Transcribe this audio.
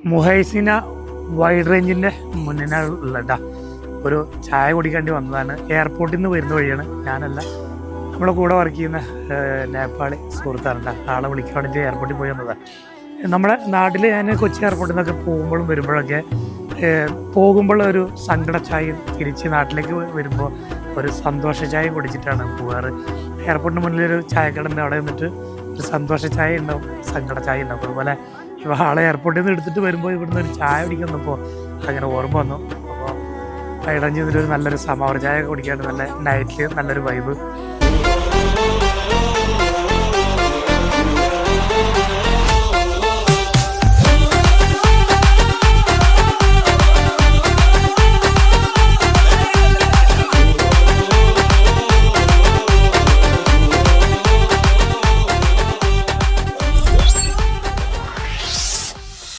Muhaisnah wide റേഞ്ചിന്റെ മുന്നിലുള്ള ഒരു ചായ കുടിക്കേണ്ടി വന്നതാണ്. എയർപോർട്ടിൽ നിന്ന് വരുന്ന വഴിയാണ് ഞാനല്ല. നമ്മളെ കൂടെ വർക്ക് ചെയ്യുന്ന നേപ്പാളി സുഹൃത്താണ് ആളെ വേണ്ടിയിട്ട് എയർപോർട്ടിൽ പോയി വന്നതാണ് നമ്മുടെ നാട്ടിൽ ഞാൻ കൊച്ചി എയർപോർട്ടിൽ നിന്നൊക്കെ പോകുമ്പോഴും വരുമ്പോഴൊക്കെ പോകുമ്പോഴൊരു സങ്കട ചായയും തിരിച്ച് നാട്ടിലേക്ക് വരുമ്പോൾ ഒരു സന്തോഷ ചായ കുടിച്ചിട്ടാണ് പോകാറ് എയർപോർട്ടിന് മുന്നിലൊരു ചായക്കടന്റെ ചായക്കട അവിടെ നിന്നിട്ട് ഒരു സന്തോഷ ചായ ഉണ്ടാവും സങ്കട ചായ ഉണ്ടാവും. അതുപോലെ ആളെ എയർപോർട്ടിൽ നിന്ന് എടുത്തിട്ട് വരുമ്പോൾ ഇവിടുന്ന് ഒരു ചായ കുടിക്കുന്നപ്പോൾ അങ്ങനെ ഓർമ്മ വന്നു. അപ്പോൾ ഇടഞ്ഞു ഒരു നല്ലൊരു സമാവർ ചായ കുടിക്കാണ്ട് നല്ല നൈറ്റിൽ നല്ലൊരു വൈബ്